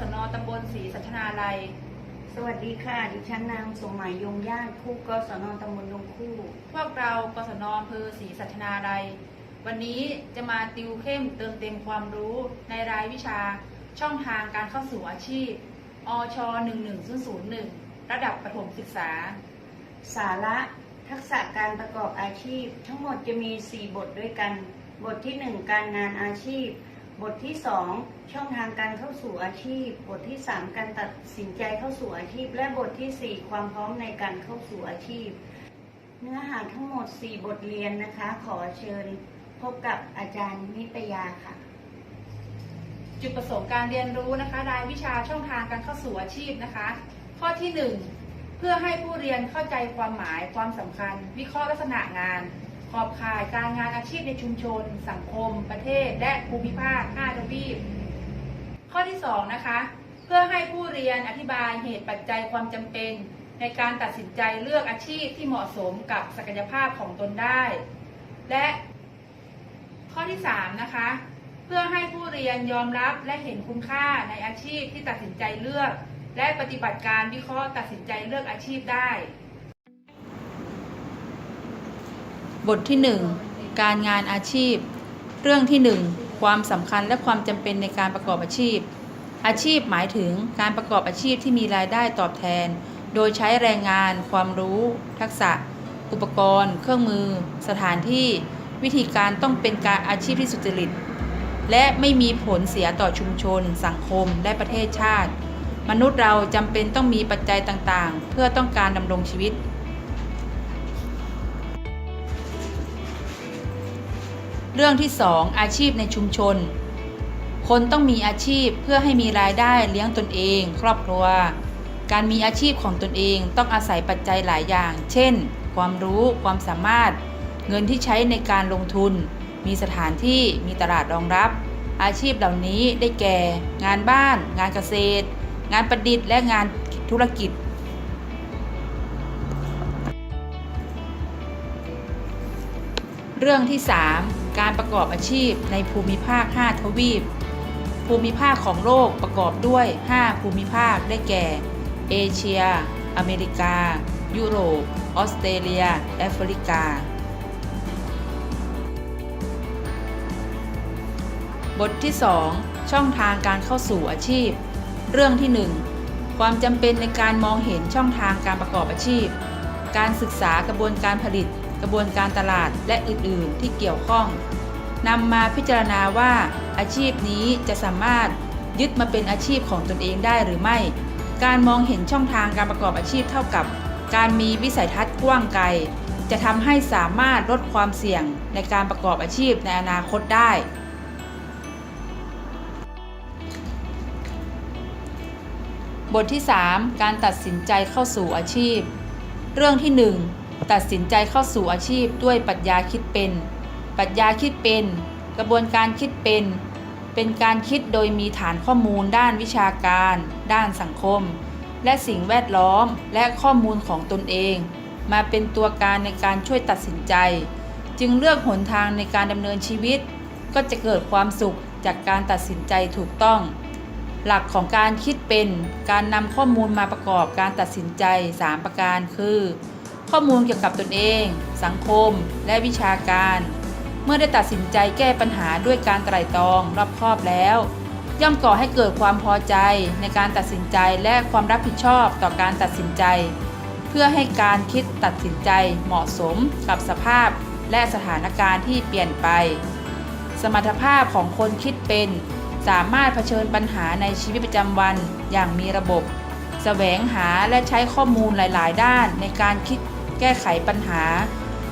ศนตำบลศรีสัชนาลัย สวัสดีค่ะ ดิฉันนางสมหมายยงญาติคู่กศนตำบลดงคู่ พวกเรากศนอำเภอศรีสัชนาลัย วันนี้จะมาติวเข้มเติมเต็มความรู้ในรายวิชาช่องทางการเข้าสู่อาชีพ อช 11001 ระดับประถมศึกษา สาระทักษะการประกอบอาชีพ ทั้งหมดจะมี 4 บทด้วยกัน บทที่ 1 การงานอาชีพ บทที่2ช่องทางการเข้าสู่อาชีพ บทที่3การตัดสินใจเข้าสู่อาชีพ และบททีสี่4ความพร้อมในการเข้าสู่อาชีพ เนื้อหาทั้งหมด4บทเรียนนะคะ ขอเชิญพบกับอาจารย์นิตยาค่ะ จุดประสงค์การเรียนรู้นะคะ รายวิชาช่องทางการเข้าสู่อาชีพนะคะ ข้อที่1เพื่อให้ผู้เรียนเข้าใจความหมายความสำคัญ วิเคราะห์ลักษณะงาน ขอบข่ายการงานอาชีพในชุมชน สังคม ประเทศ และภูมิภาค5ทวีป ข้อที่ 2 นะคะ เพื่อให้ผู้เรียนอธิบายเหตุปัจจัยความจำเป็น ในการตัดสินใจเลือกอาชีพที่เหมาะสมกับศักยภาพของตนได้ และข้อที่ 3 นะคะ เพื่อให้ผู้เรียนยอมรับและเห็นคุณค่าในอาชีพที่ตัดสินใจเลือก และปฏิบัติการวิเคราะห์ตัดสินใจเลือกอาชีพได้ บทที่ 1 การงานอาชีพ เรื่องที่ 1 ความสำคัญและความจำเป็นในการประกอบอาชีพ อาชีพหมายถึงการประกอบอาชีพที่มีรายได้ตอบแทน โดยใช้แรงงาน ความรู้ ทักษะ อุปกรณ์ เครื่องมือ สถานที่ วิธีการต้องเป็นการอาชีพที่สุจริต และไม่มีผลเสียต่อชุมชน สังคม และประเทศชาติ มนุษย์เราจำเป็นต้องมีปัจจัยต่างๆ เพื่อต้องการดำรงชีวิต เรื่องที่ 2 อาชีพในชุมชน คนต้องมีอาชีพเพื่อให้มีรายได้เลี้ยงตนเอง ครอบครัว การมีอาชีพของตนเองต้องอาศัยปัจจัยหลายอย่าง เช่น ความรู้ความสามารถ เงินที่ใช้ในการลงทุน มีสถานที่มีตลาดรองรับ อาชีพเหล่านี้ได้แก่ งานบ้าน งานเกษตร งานประดิษฐ์และงานธุรกิจ เรื่องที่ 3 การประกอบอาชีพในภูมิภาค 5 ทวีป ภูมิภาคของโลกประกอบด้วย 5 ภูมิภาคได้แก่ เอเชีย อเมริกา ยุโรป ออสเตรเลีย แอฟริกา บทที่ 2 ช่องทางการเข้าสู่อาชีพ เรื่องที่ 1 ความจำเป็นในการมองเห็นช่องทางการประกอบอาชีพ การศึกษากระบวนการผลิต กระบวนการตลาดและอื่นๆ ที่เกี่ยวข้องนำมาพิจารณาว่าอาชีพนี้จะสามารถยึดมาเป็นอาชีพของตนเองได้หรือไม่ การมองเห็นช่องทางการประกอบอาชีพเท่ากับ การมีวิสัยทัศน์กว้างไกล จะทำให้สามารถลดความเสี่ยงในการประกอบอาชีพในอนาคตได้ บทที่ 3 การตัดสินใจเข้าสู่อาชีพ เรื่องที่ 1 ตัดสินใจเข้าสู่อาชีพด้วยปรัชญาคิดเป็น ปรัชญาคิดเป็น กระบวนการคิดเป็น เป็นการคิดโดยมีฐานข้อมูลด้านวิชาการ ด้านสังคม และสิ่งแวดล้อมและข้อมูลของตนเอง มาเป็นตัวการในการช่วยตัดสินใจ จึงเลือกหนทางในการดำเนินชีวิต ก็จะเกิดความสุขจากการตัดสินใจถูกต้อง หลักของการคิดเป็น การนำข้อมูลมาประกอบการตัดสินใจ 3 ประการคือ ข้อมูลเกี่ยวกับตนเอง สังคม และวิชาการ เมื่อได้ตัดสินใจแก้ปัญหาด้วยการไตร่ตรองรอบคอบแล้ว ย่อมก่อให้เกิดความพอใจในการตัดสินใจและความรับผิดชอบต่อการตัดสินใจ เพื่อให้การคิดตัดสินใจเหมาะสมกับสภาพและสถานการณ์ที่เปลี่ยนไป สมรรถภาพของคนคิดเป็น สามารถเผชิญปัญหาในชีวิตประจำวันอย่างมีระบบ แสวงหาและใช้ข้อมูลหลาย ๆ ด้านในการคิด แก้ไขปัญหา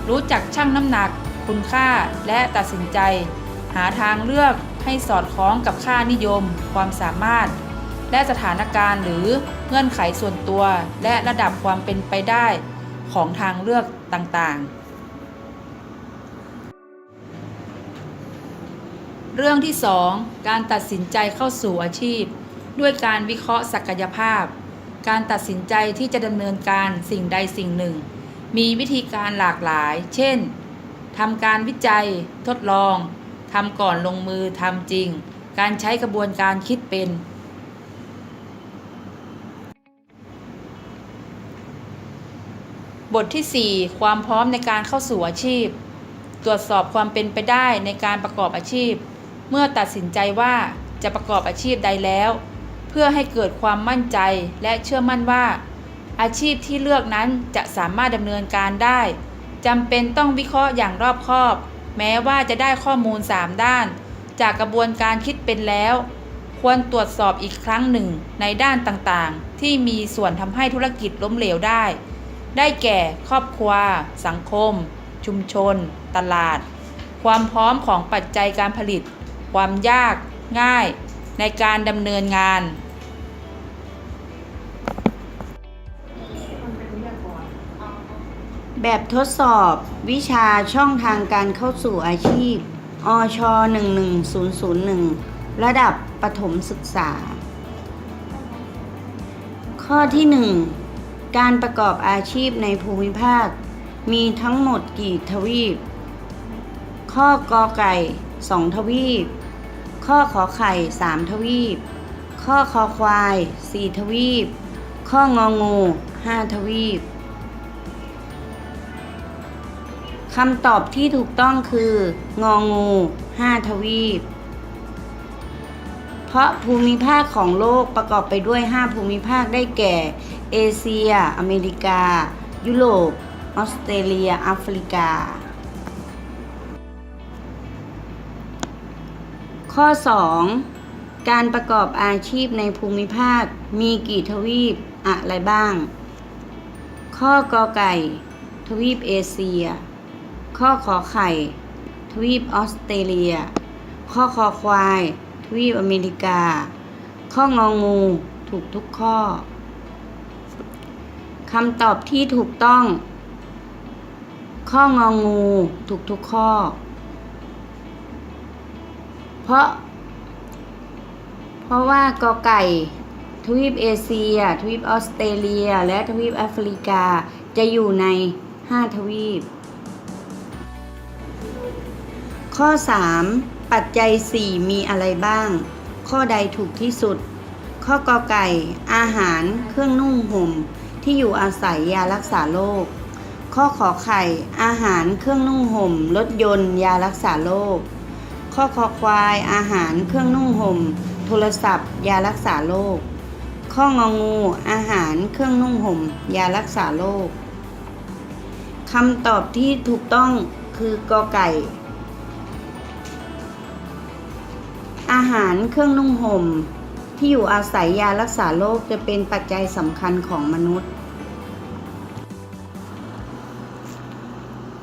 รู้จักชั่งน้ำหนัก คุณค่าและตัดสินใจ หาทางเลือกให้สอดคล้องกับค่านิยม ความสามารถ และสถานการณ์หรือเงื่อนไขส่วนตัว และระดับความเป็นไปได้ของทางเลือกต่างๆ เรื่องที่ 2 การตัดสินใจเข้าสู่อาชีพ ด้วยการวิเคราะห์ศักยภาพ การตัดสินใจที่จะดำเนินการสิ่งใดสิ่งหนึ่ง มีวิธีการหลากหลาย เช่นทำการวิจัย ทดลองทำก่อนลงมือทำจริง การใช้กระบวนการคิดเป็น บทที่ 4 ความพร้อมในการเข้าสู่อาชีพ ตรวจสอบความเป็นไปได้ในการประกอบอาชีพ เมื่อตัดสินใจว่าจะประกอบอาชีพใดแล้ว เพื่อให้เกิดความมั่นใจและเชื่อมั่นว่า อาชีพที่เลือกนั้นจะสามารถดำเนินการได้จำเป็นต้องวิเคราะห์อย่างรอบคอบ แม้ว่าจะได้ข้อมูล 3 ด้าน จากกระบวนการคิดเป็นแล้ว ควรตรวจสอบอีกครั้งหนึ่งในด้านต่างๆ ที่มีส่วนทำให้ธุรกิจล้มเหลวได้ ได้แก่ครอบครัว สังคม ชุมชน ตลาด ความพร้อมของปัจจัยการผลิต ความยาก ง่าย ในการดำเนินงาน แบบทดสอบวิชาช่องทางการเข้าสู่อาชีพ อช 11001 ระดับประถมศึกษา ข้อที่ 1 การประกอบอาชีพในภูมิภาค มีทั้งหมดกี่ทวีป ข้อกอไก่ 2 ทวีป ข้อขอไข่ 3 ทวีป ข้อคอควาย 4 ทวีป ข้ององู 5 ทวีป คำตอบที่ถูกต้องคือ งองู5ทวีป เพราะภูมิภาคของโลกประกอบไปด้วย 5 ภูมิภาคได้แก่ เอเชีย อเมริกา ยุโรป ออสเตรเลียแอฟริกา ข้อ 2 การประกอบอาชีพในภูมิภาคมีกี่ทวีปอะไรบ้าง ข้อกอไก่ ทวีปเอเชีย ข้อขอไข่ ทวีปออสเตรเลีย ข้อคอควาย ทวีปอเมริกา ข้ององู ถูกทุกข้อคำตอบที่ถูกต้อง ข้ององู ถูกทุกข้อ เพราะ เพราะว่ากอไก่ ทวีปเอเชีย ทวีปออสเตรเลีย และทวีปแอฟริกาจะอยู่ใน 5 ทวีป ข้อ 3 ปัจจัย 4 มีอะไรบ้าง ข้อใดถูกที่สุด ข้อกอไก่ อาหาร เครื่องนุ่งห่ม ที่อยู่อาศัยยารักษาโรค ข้อขอไข่ อาหาร เครื่องนุ่งห่ม รถยนต์ ยารักษาโรค ข้อคอควาย อาหาร เครื่องนุ่งห่ม โทรศัพท์ ยารักษาโรค ข้ององู อาหาร เครื่องนุ่งห่ม ยารักษาโรคคำตอบที่ถูกต้องคือกอไก่ อาหารเครื่องนุ่งห่ม ที่อยู่อาศัยยารักษาโรคจะเป็นปัจจัยสำคัญของมนุษย์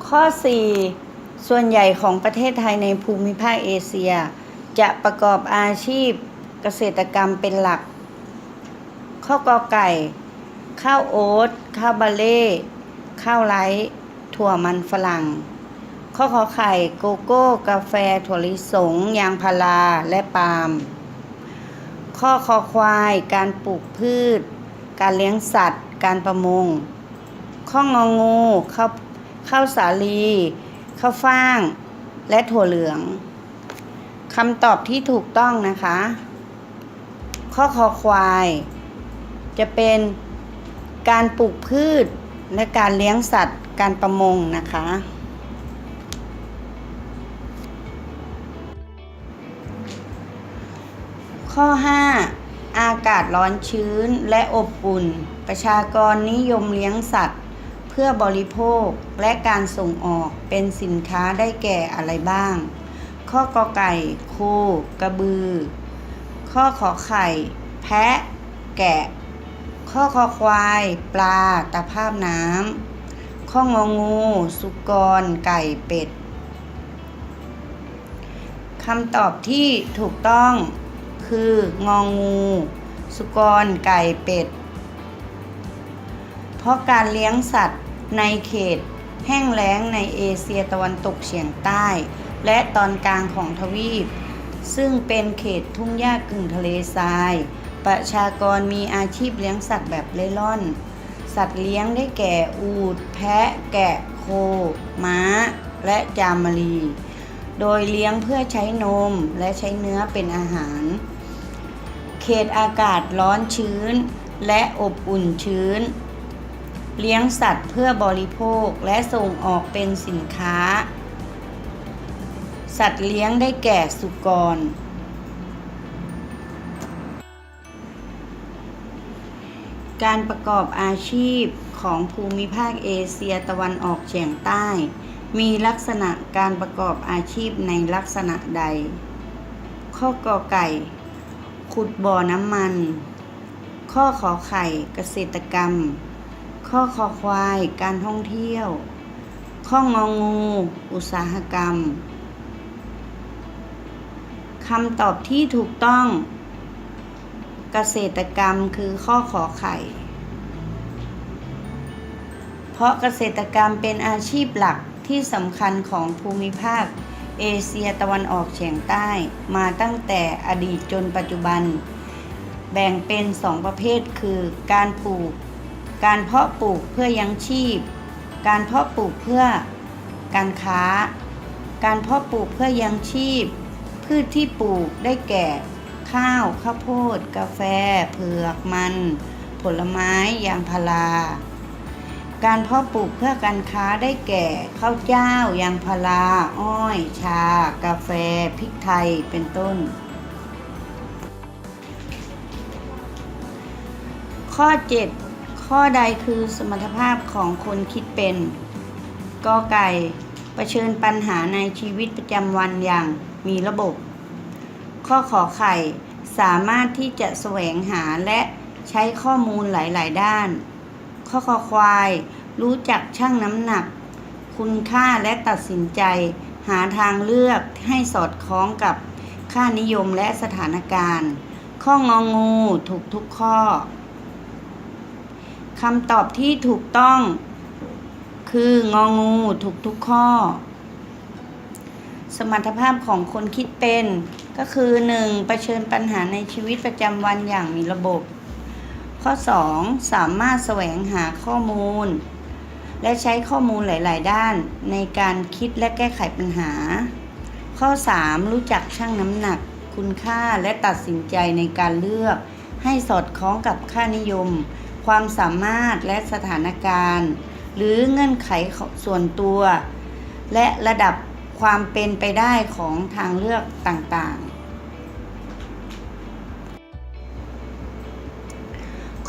ข้อ 4 ส่วนใหญ่ของประเทศไทยในภูมิภาคเอเชีย จะประกอบอาชีพเกษตรกรรมเป็นหลัก ข้อกอไก่ ข้าวโอ๊ต ข้าวบาเล่ ข้าวไร้ ถั่วมันฝรั่ง ข้อขอไข่โกโก้ กาแฟ ถั่วลิสง ยางพาราและปาล์มข้อคอควาย การปลูกพืช การเลี้ยงสัตว์ การประมง ข้ององูข้าวข้าวสาลีข้าวฟ่าง และถั่วเหลืองคำตอบที่ถูกต้องนะคะ ข้อคอควาย จะเป็นการปลูกพืชและการเลี้ยงสัตว์ การประมงนะคะ ข้อ 5 อากาศร้อนชื้นและอบอุ่น ประชากรนิยมเลี้ยงสัตว์ เพื่อบริโภคและการส่งออกเป็นสินค้าได้แก่อะไรบ้าง ข้อกอไก่ โค กระบือ ข้อขอไข่ แพะ แกะ ข้อคอควาย ปลา ตะภาพน้ำ ข้ององู สุกร ไก่เป็ดคำตอบที่ถูกต้อง คืององู สุกร ไก่เป็ด เพราะการเลี้ยงสัตว์ในเขตแห้งแล้งในเอเชียตะวันตกเฉียงใต้ และตอนกลางของทวีป ซึ่งเป็นเขตทุ่งหญ้ากึ่งทะเลทราย ประชากรมีอาชีพเลี้ยงสัตว์แบบเล่ร่อน สัตว์เลี้ยงได้แก่อูฐแพะ แกะ โค ม้า และจามรี โดยเลี้ยงเพื่อใช้นมและใช้เนื้อเป็นอาหาร ตอากาศร้อนชื้น และอบอุ่นชื้น เลี้ยงสัตว์เพื่อบริโภคและส่งออกเป็นสินค้า สัตว์เลี้ยงได้แก่สุกร การประกอบอาชีพของภูมิภาคเอเชียตะวันออกเฉียงใต้ มีลักษณะการประกอบอาชีพในลักษณะใด ข้อกอไก่ ขุดบ่อน้ำมัน ข้อขอไข่เกษตรกรรม ข้อคอควายการท่องเที่ยว ข้ององู อุตสาหกรรมคำตอบที่ถูกต้อง เกษตรกรรมคือข้อขอไข่ เพราะเกษตรกรรมเป็นอาชีพหลักที่สำคัญของภูมิภาค เอเชียตะวันออกเฉียงใต้มาตั้งแต่อดีตจนปัจจุบัน แบ่งเป็นสองประเภทคือการปลูก การเพาะปลูกเพื่อยังชีพ การเพาะปลูกเพื่อการค้า การเพาะปลูกเพื่อยังชีพ พืชที่ปลูกได้แก่ ข้าว ข้าวโพด กาแฟ เผือก มัน ผลไม้ ยางพารา การเพาะปลูกเพื่อการค้าได้แก่ข้าวเจ้ายางพาราอ้อย ชา กาแฟพริกไทยเป็นต้น ข้อ 7 ข้อใดคือสมรรถภาพของคนคิดเป็นกอไก่เผชิญปัญหาในชีวิตประจำวันอย่างมีระบบ ข้อขอไข่สามารถที่จะแสวงหาและใช้ข้อมูลหลาย ๆ ด้าน ข้อคอควาย รู้จักชั่งน้ำหนัก คุณค่าและตัดสินใจ หาทางเลือกให้สอดคล้องกับค่านิยมและสถานการณ์ ข้ององูถูกทุกข้อคำตอบที่ถูกต้อง คืององูถูกทุกข้อ สมรรถภาพของคนคิดเป็น ก็คือ 1. เชิญปัญหาในชีวิตประจำวันอย่างมีระบบ ข้อ 2. สามารถแสวงหาข้อมูล และใช้ข้อมูลหลาย ๆ ด้านในการคิดและแก้ไขปัญหา ข้อ 3. รู้จักชั่งน้ำหนัก คุณค่าและตัดสินใจในการเลือก ให้สอดคล้องกับค่านิยม ความสามารถและสถานการณ์ หรือเงื่อนไขส่วนตัว และระดับความเป็นไปได้ของทางเลือกต่าง ๆ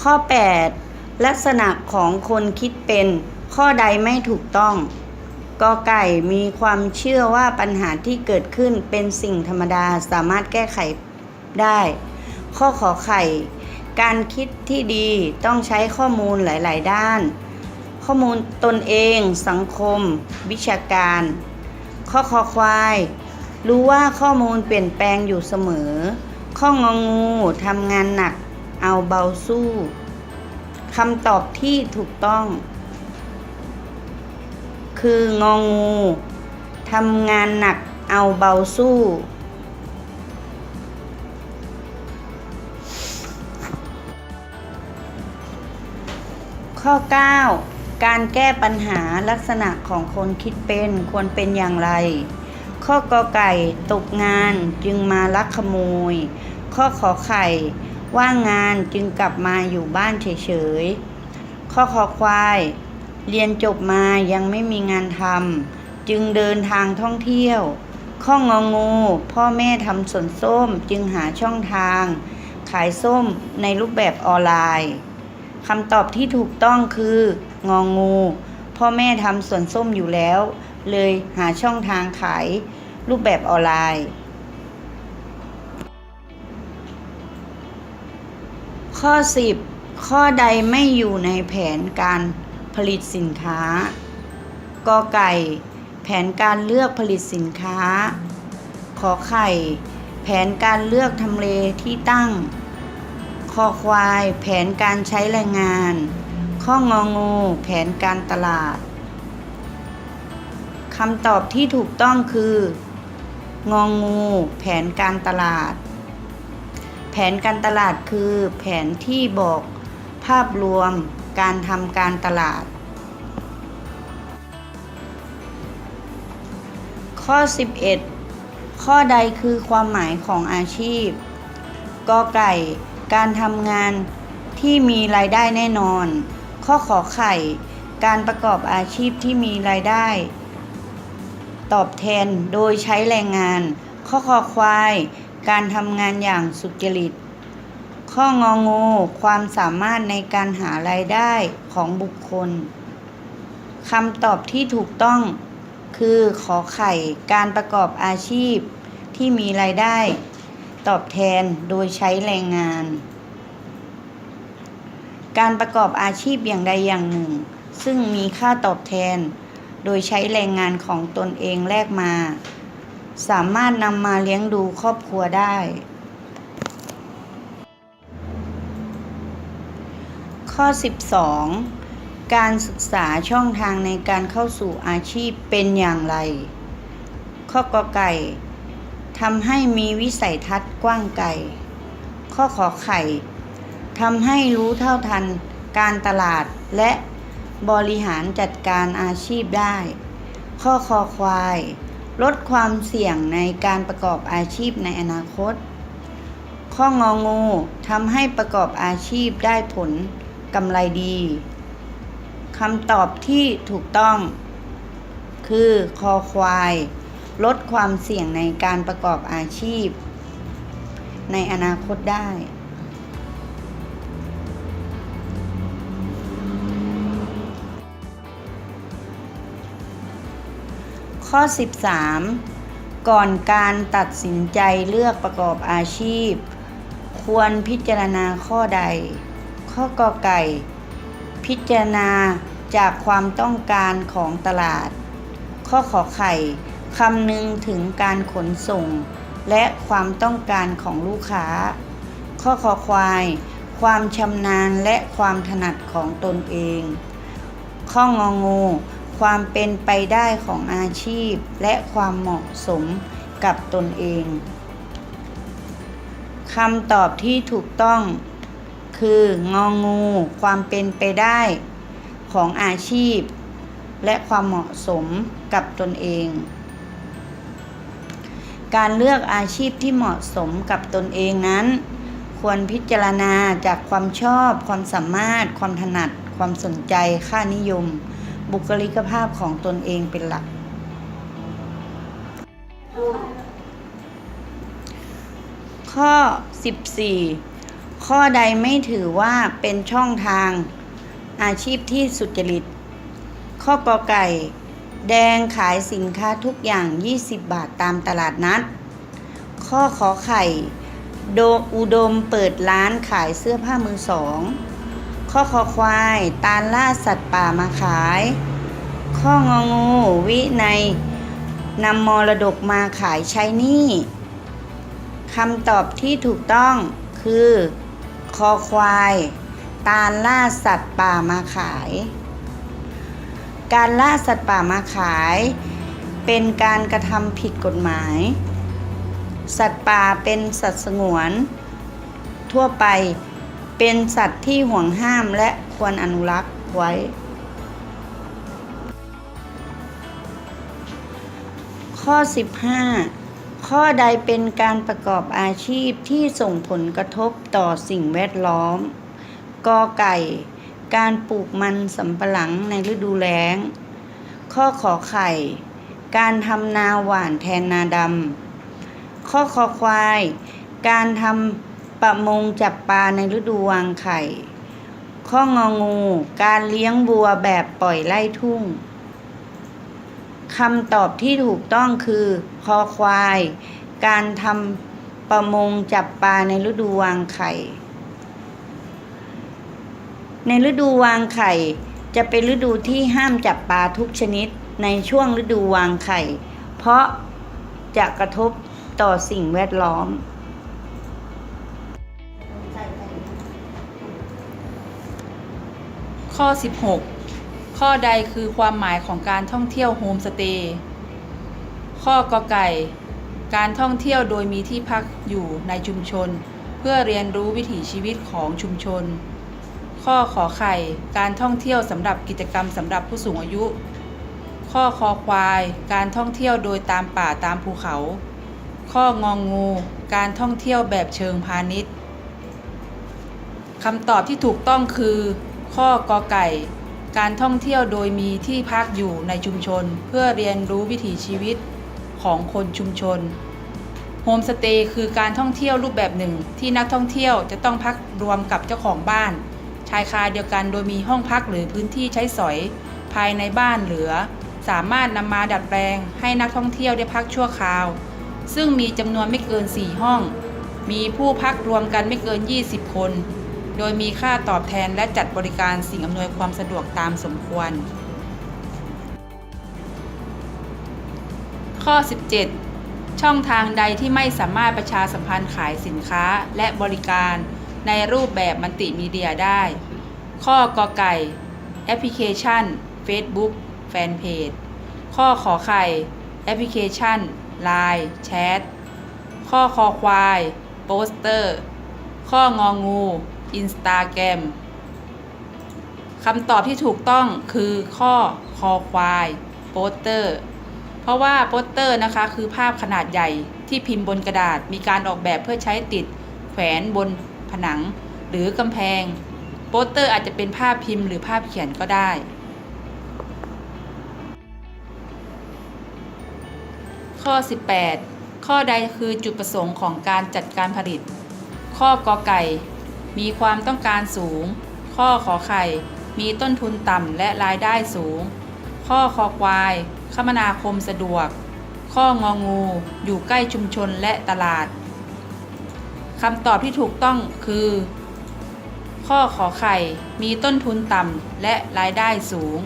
ข้อ 8 ลักษณะของคนคิดเป็น ข้อใดไม่ถูกต้องกอไก่มีความเชื่อว่าปัญหาที่เกิดขึ้นเป็นสิ่งธรรมดาสามารถแก้ไขได้ ข้อขอไข่ การคิดที่ดีต้องใช้ข้อมูลหลาย ๆ ด้าน ข้อมูลตนเอง สังคม วิชาการ ข้อคอควาย รู้ว่าข้อมูลเปลี่ยนแปลงอยู่เสมอ ข้ององูทำงานหนัก เอาเบาสู้คำตอบที่ถูกต้อง คืององูทำงานหนักเอาเบาสู้ ข้อ 9 การแก้ปัญหาลักษณะของคนคิดเป็นควรเป็นอย่างไร ข้อกอไก่ตกงานจึงมาลักขโมย ข้อขอไข่ ว่างงานจึงกลับมาอยู่บ้านเฉยๆ ข้อคอควาย เรียนจบมายังไม่มีงานทำจึงเดินทางท่องเที่ยว ข้ององู พ่อแม่ทำสวนส้มจึงหาช่องทาง ขายส้มในรูปแบบออนไลน์คำตอบที่ถูกต้องคืององู พ่อแม่ทำสวนส้มอยู่แล้ว เลยหาช่องทางขายรูปแบบออนไลน์ ข้อ 10 ข้อใดไม่อยู่ในแผนการผลิตสินค้ากอไก่ แผนการเลือกผลิตสินค้า ขอไข่ แผนการเลือกทำเลที่ตั้ง คอควาย แผนการใช้แรงงาน ข้ององู แผนการตลาดคำตอบที่ถูกต้องคืององูแผนการตลาด นการตลาดคือแผนที่บอกภาพรวมการทำการตลาด ข้อ 11 ข้อใดคือความหมายของอาชีพกอไก่ การทำงานที่มีรายได้แน่นอน ข้อขอไข่ การประกอบอาชีพที่มีรายได้ ตอบแทนโดยใช้แรงงาน ข้อคอควาย การทำงานอย่างสุจริต ข้ององูความสามารถในการหารายได้ของบุคคลคำตอบที่ถูกต้องคือขอไข่การประกอบอาชีพที่มีรายได้ ตอบแทนโดยใช้แรงงาน การประกอบอาชีพอย่างใดอย่างหนึ่ง ซึ่งมีค่าตอบแทน โดยใช้แรงงานของตนเองแลกมา สามารถนำมาเลี้ยงดูครอบครัวได้ ข้อ 12 การศึกษาช่องทางในการเข้าสู่อาชีพเป็นอย่างไร ข้อกอไก่ทำให้มีวิสัยทัศน์กว้างไกล ข้อขอไข่ทำให้รู้เท่าทันการตลาดและบริหารจัดการอาชีพได้ ข้อคอควาย ลดความเสี่ยงในการประกอบอาชีพในอนาคต ข้ององูทำให้ประกอบอาชีพได้ผลกำไรดีคำตอบที่ถูกต้อง คือคอควาย ลดความเสี่ยงในการประกอบอาชีพ ในอนาคตได้ ข้อ 13 ก่อนการตัดสินใจเลือกประกอบอาชีพ ควรพิจารณาข้อใด ข้อกอไก่ พิจารณาจากความต้องการของตลาด ข้อขอไข่คำนึงถึงการขนส่ง และความต้องการของลูกค้า ข้อขอควาย ความชำนาญและความถนัดของตนเอง ข้ององู ความเป็นไปได้ของอาชีพและความเหมาะสมกับตนเองคำตอบที่ถูกต้อง คืององูความเป็นไปได้ของอาชีพ และความเหมาะสมกับตนเอง การเลือกอาชีพที่เหมาะสมกับตนเองนั้น ควรพิจารณาจากความชอบ ความสามารถ ความถนัด ความสนใจค่านิยม บุคลิกภาพของตนเองเป็นหลัก ข้อ 14 ข้อใดไม่ถือว่าเป็นช่องทางอาชีพที่สุจริต ข้อกอไก่ แดงขายสินค้าทุกอย่าง 20 บาทตามตลาดนัด ข้อขอไข่ โดอุดมเปิดร้านขายเสื้อผ้ามือสอง ข้อคอควาย ตาลล่าสัตว์ป่ามาขาย ข้ององูวิในนำมรดกมาขายใช้หนี้คำตอบที่ถูกต้องคือ คอควาย ตาลล่าสัตว์ป่ามาขาย การล่าสัตว์ป่ามาขาย เป็นการกระทำผิดกฎหมาย สัตว์ป่าเป็นสัตว์สงวน ทั่วไป เป็นสัตว์ที่ห่วงห้ามและควรอนุรักษ์ไว้ ข้อ 15 ข้อใดเป็นการประกอบอาชีพที่ส่งผลกระทบต่อสิ่งแวดล้อม กอไก่ การปลูกมันสำปะหลังในฤดูแล้ง ข้อขอไข่ การทำนาหว่านแทนนาดำข้อคอควาย การทำ ประมงจับปลาในฤดูวางไข่ ข้ององู การเลี้ยงบัวแบบปล่อยไล่ทุ่งคำตอบที่ถูกต้องคือคอควาย การทำประมงจับปลาในฤดูวางไข่ ในฤดูวางไข่ จะเป็นฤดูที่ห้ามจับปลาทุกชนิดในช่วงฤดูวางไข่ เพราะจะกระทบต่อสิ่งแวดล้อม ข้อ 16 ข้อใดคือความหมายของการท่องเที่ยวโฮมสเตย์ข้อกอไก่ การท่องเที่ยวโดยมีที่พักอยู่ในชุมชน เพื่อเรียนรู้วิถีชีวิตของชุมชน ข้อขอไข่ การท่องเที่ยวสำหรับกิจกรรมสำหรับผู้สูงอายุ ข้อคอควาย การท่องเที่ยวโดยตามป่าตามภูเขา ข้ององงู การท่องเที่ยวแบบเชิงพาณิชย์คำตอบที่ถูกต้องคือ ข้อกอไก่ การท่องเที่ยวโดยมีที่พักอยู่ในชุมชน เพื่อเรียนรู้วิถีชีวิตของคนชุมชนโฮมสเตย์คือการท่องเที่ยวรูปแบบหนึ่ง ที่นักท่องเที่ยวจะต้องพักรวมกับเจ้าของบ้าน ชายคาเดียวกันโดยมีห้องพักหรือพื้นที่ใช้สอย ภายในบ้านเหลือ สามารถนำมาดัดแปลง ให้นักท่องเที่ยวได้พักชั่วคราว ซึ่งมีจำนวนไม่เกิน 4 ห้อง มีผู้พักรวมกันไม่เกิน 20 คน โดยมีค่าตอบแทนและจัดบริการสิ่งอำนวยความสะดวกตามสมควร ข้อ 17 ช่องทางใดที่ไม่สามารถประชาสัมพันธ์ขายสินค้าและบริการในรูปแบบมัลติมีเดียได้ ข้อกอไก่ แอปพลิเคชัน Facebook แฟนเพจ ข้อขอไข่ แอปพลิเคชัน Line แชท ข้อคอควาย โปสเตอร์ ข้ององู อินสตาแกรมคำตอบที่ถูกต้องคือข้อคอควายโปสเตอร์ เพราะว่าโปสเตอร์นะคะคือภาพขนาดใหญ่ที่พิมพ์บนกระดาษ มีการออกแบบเพื่อใช้ติดแขวนบนผนังหรือกำแพง โปสเตอร์อาจจะเป็นภาพพิมพ์หรือภาพเขียนก็ได้ ข้อ 18 ข้อใดคือจุดประสงค์ของการจัดการผลิต ข้อกอไก่ มีความต้องการสูง ข้อขอไข่ มีต้นทุนต่ำและรายได้สูง ข้อคอควาย คมนาคมสะดวก ข้ององู อยู่ใกล้ชุมชนและตลาดคำตอบที่ถูกต้องคือ ข้อขอไข่ มีต้นทุนต่ำและรายได้สูง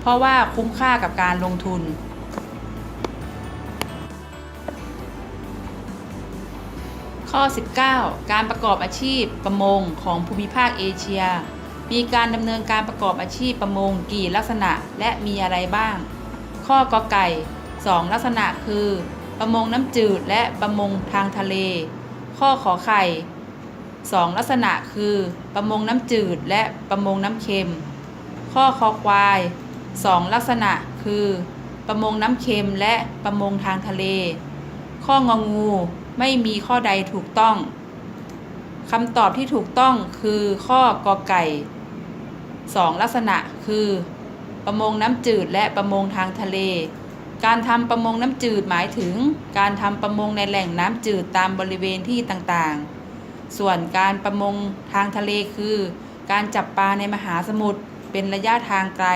เพราะว่าคุ้มค่ากับการลงทุน ข้อ 19 การประกอบอาชีพประมงของภูมิภาคเอเชีย มีการดำเนินการประกอบอาชีพประมงกี่ลักษณะและมีอะไรบ้าง ข้อกอไก่ 2 ลักษณะคือ ประมงน้ำจืดและประมงทางทะเล ข้อขอไข่ 2 ลักษณะคือ ประมงน้ำจืดและประมงน้ำเค็ม ข้อคอควาย 2 ลักษณะคือ ประมงน้ำเค็มและประมงทางทะเล ข้ององู ไม่มีข้อใดถูกต้องคำตอบที่ถูกต้องคือข้อกอไก่ 2 ลักษณะคือ ประมงน้ำจืดและประมงทางทะเล การทำประมงน้ำจืดหมายถึง การทำประมงในแหล่งน้ำจืดตามบริเวณที่ต่างๆ ส่วนการประมงทางทะเลคือ การจับปลาในมหาสมุทรเป็นระยะทางไกล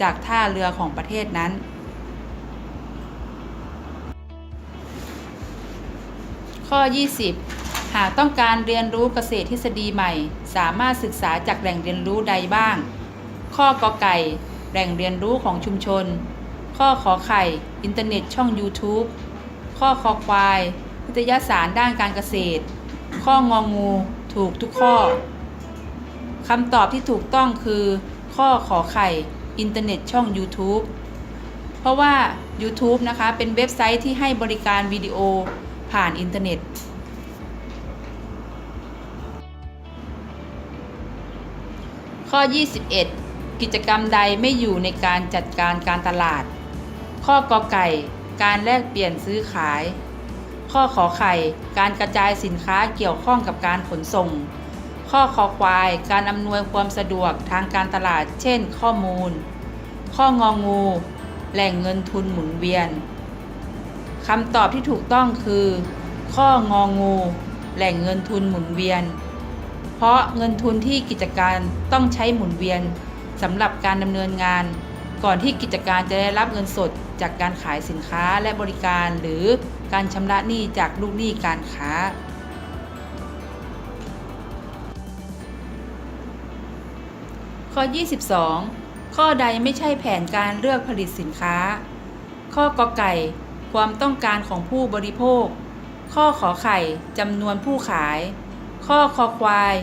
จากท่าเรือของประเทศนั้น ข้อ 20 หากต้องการเรียนรู้เกษตรทฤษฎีใหม่ สามารถศึกษาจากแหล่งเรียนรู้ใดบ้าง ข้อกอไก่ แหล่งเรียนรู้ของชุมชน ข้อขอไข่ อินเทอร์เน็ตช่อง YouTube ข้อคอควายวิทยาศารด้านการเกษตร ข้ององู ถูกทุกข้อคำตอบที่ถูกต้องคือ ข้อขอไข่ อินเทอร์เน็ตช่อง YouTube เพราะว่า YouTube นะคะ เป็นเว็บไซต์ที่ให้บริการวิดีโอ ผ่านอินเทอร์เน็ต ข้อ 21 กิจกรรมใดไม่อยู่ในการจัดการการตลาด ข้อกอไก่ การแลกเปลี่ยนซื้อขาย ข้อขอไข่ การกระจายสินค้าเกี่ยวข้องกับการขนส่ง ข้อคอควาย การอำนวยความสะดวกทางการตลาด เช่น ข้อมูล ข้ององู แหล่งเงินทุนหมุนเวียน คำตอบที่ถูกต้องคือ ข้ององู แหล่งเงินทุนหมุนเวียน เพราะเงินทุนที่กิจการต้องใช้หมุนเวียนสำหรับการดำเนินงาน ก่อนที่กิจการจะได้รับเงินสดจากการขายสินค้าและบริการ หรือการชำระหนี้จากลูกหนี้การค้า ข้อ 22 ข้อใดไม่ใช่แผนการเลือกผลิตสินค้า ข้อกอไก่ ความต้องการของผู้บริโภค ข้อขอไข่จำนวนผู้ขาย ข้อคอควาย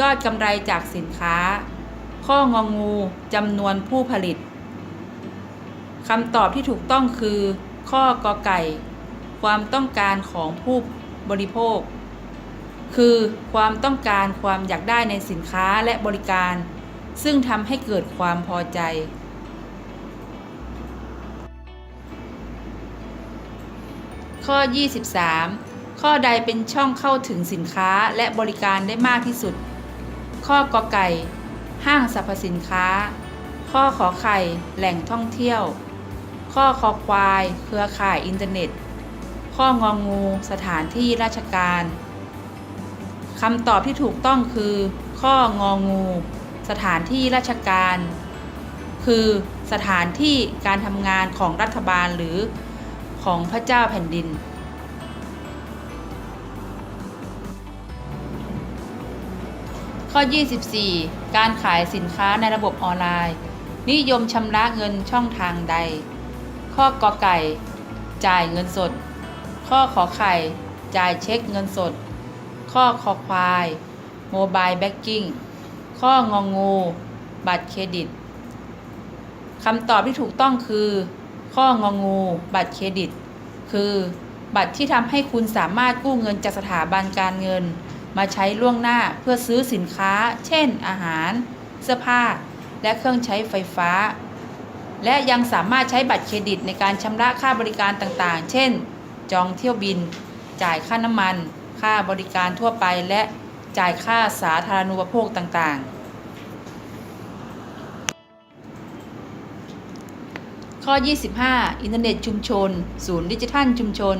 ยอดกำไรจากสินค้า ข้ององูจำนวนผู้ผลิตคำตอบที่ถูกต้องคือ ข้อกอไก่ ความต้องการของผู้บริโภค คือความต้องการความอยากได้ในสินค้าและบริการ ซึ่งทำให้เกิดความพอใจ ข้อ 23 ข้อใดเป็นช่องเข้าถึงสินค้าและบริการได้มากที่สุด ข้อกอไก่ ห้างสรรพสินค้า ข้อขอไข่ แหล่งท่องเที่ยว ข้อคอควาย เครือข่ายอินเทอร์เน็ต ข้ององูสถานที่ราชการคำตอบที่ถูกต้องคือ ข้ององู สถานที่ราชการ คือสถานที่การทำงานของรัฐบาลหรือ ของพระเจ้าแผ่นดิน ข้อ 24 การขายสินค้าในระบบออนไลน์ นิยมชำระเงินช่องทางใด ข้อกอไก่ จ่ายเงินสด ข้อขอไข่ จ่ายเช็คเงินสด ข้อคอควายโมบายแบ n กิ้งข้ององงู บัตรเครดิตคำตอบที่ถูกต้องคือ ข้ององู บัตรเครดิต คือ บัตรที่ทำให้คุณสามารถกู้เงินจากสถาบันการเงิน มาใช้ล่วงหน้าเพื่อซื้อสินค้า เช่น อาหาร เสื้อผ้า และเครื่องใช้ไฟฟ้า และยังสามารถใช้บัตรเครดิตในการชำระค่าบริการต่างๆ เช่น จองเที่ยวบิน จ่ายค่าน้ำมัน ค่าบริการทั่วไปและจ่ายค่าสาธารณูปโภคต่างๆ ข้อ 25 อินเทอร์เน็ตชุมชน ศูนย์ดิจิทัลชุมชน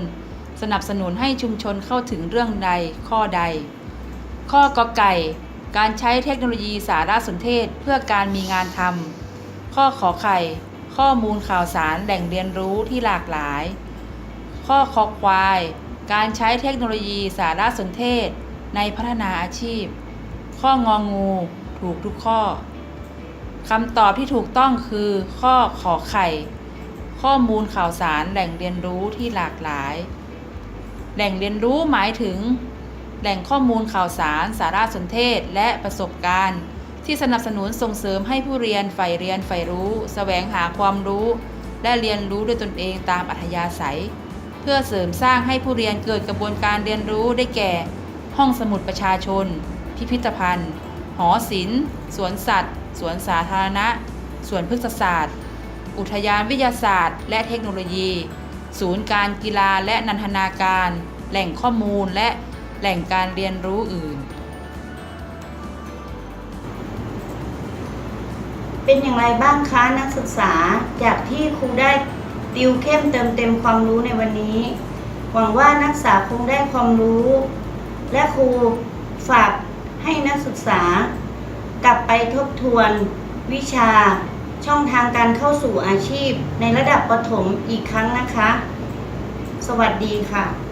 สนับสนุนให้ชุมชนเข้าถึงเรื่องใดข้อใด ข้อกอไก่ การใช้เทคโนโลยีสารสนเทศเพื่อการมีงานทำข้อขอไข่ ข้อมูลข่าวสารแหล่งเรียนรู้ที่หลากหลาย ข้อคอควาย การใช้เทคโนโลยีสารสนเทศ ในพัฒนาอาชีพ ข้ององู ถูกทุกข้อ คำตอบที่ถูกต้องคือข้อขอไข่ ข้อมูลข่าวสารแหล่งเรียนรู้ที่หลากหลาย แหล่งเรียนรู้หมายถึง แหล่งข้อมูลข่าวสาร สารสนเทศ และประสบการณ์ ที่สนับสนุนส่งเสริมให้ผู้เรียนใฝ่เรียนใฝ่รู้แสวงหาความรู้ และเรียนรู้ด้วยตนเองตามอัธยาศัย เพื่อเสริมสร้างให้ผู้เรียนเกิดกระบวนการเรียนรู้ได้แก่ ห้องสมุดประชาชน พิพิธภัณฑ์ หอศิลป์สวนสัตว์ สวนสาธารณะ สวนพฤกษศาสตร์ อุทยานวิทยาศาสตร์ และเทคโนโลยี ศูนย์การกีฬาและนันทนาการ แหล่งข้อมูลและแหล่งการเรียนรู้อื่น เป็นอย่างไรบ้างคะนักศึกษา จากที่ครูได้ติวเข้มเติมเต็มความรู้ในวันนี้ หวังว่านักศึกษาคงได้ความรู้ และครูฝากให้นักศึกษา กลับไปทบทวนวิชาช่องทางการเข้าสู่อาชีพในระดับประถมอีกครั้งนะคะ สวัสดีค่ะ